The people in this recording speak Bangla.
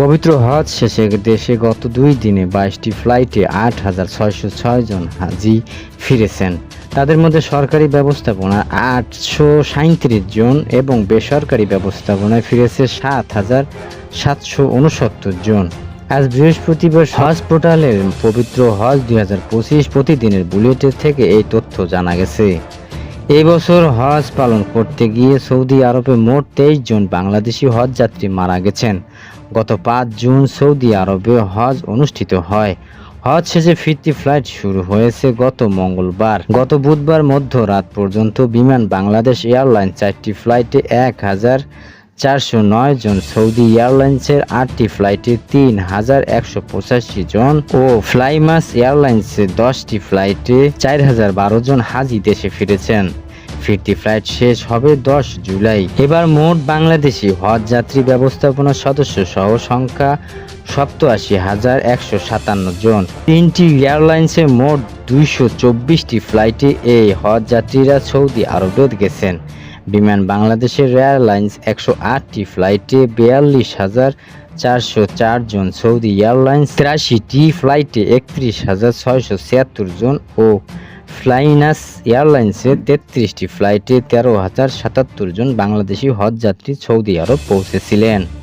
পবিত্র হজ শেষে দেশে গত দুই দিনে বাইশটি ফ্লাইটে আট হাজার ছয়শো ছয় জন হাজি ফিরেছেন। তাদের মধ্যে সরকারি ব্যবস্থাপনা আটশো সাঁত্রিশ জন এবং বেসরকারি ব্যবস্থাপনায় ফিরেছে সাত হাজার সাতশো উনসত্তর জন। আজ বৃহস্পতিবার হজ পোর্টালের পবিত্র হজ দুই হাজার পঁচিশ প্রতিদিনের বুলেটের থেকে এই তথ্য জানা গেছে। এই বছর হজ পালন করতে গিয়ে সৌদি আরবে মোট তেইশ জন বাংলাদেশি হজ যাত্রী মারা গেছেন। গত পাঁচ জুন সৌদি আরবে হজ অনুষ্ঠিত হয়। হজ শেষে ফিরতি ফ্লাইট শুরু হয়েছে গত মঙ্গলবার। গত বুধবার মধ্যরাত পর্যন্ত বিমান বাংলাদেশ এয়ারলাইন চারটি ফ্লাইটে এক হাজার চারশো নয় জন সৌদি এয়ারলাইন্সের আটটি ফ্লাইটে তিন হাজার একশো পঁচাশি জন ও ফ্লাইমাস এয়ারলাইন্সের দশটি ফ্লাইটে চার হাজার বারো জন হাজি দেশে ফিরেছেন। ফিরতি ফ্লাইট শেষ হবে দশ জুলাই। এবার মোট বাংলাদেশি হজ যাত্রী ব্যবস্থাপনা সদস্য সহ সংখ্যা সপ্তআশি হাজার একশো সাতান্ন জন। তিনটি এয়ারলাইন্সে মোট দুইশো চব্বিশটি ফ্লাইটে এই হজ যাত্রীরা সৌদি আরবে গেছেন। বিমান বাংলাদেশের এয়ারলাইন্স একশো আটটি ফ্লাইটে বিয়াল্লিশ হাজার চারশো চার জন সৌদি এয়ারলাইন্স, তিরাশিটি ফ্লাইটে একত্রিশ হাজার ছয়শো ছিয়াত্তর জন ও ফ্লাইনাস এয়ারলাইন্সে তেত্রিশটি ফ্লাইটে তেরো হাজার সাতাত্তর জন বাংলাদেশি হজযাত্রী সৌদি আরব পৌঁছেছিলেন।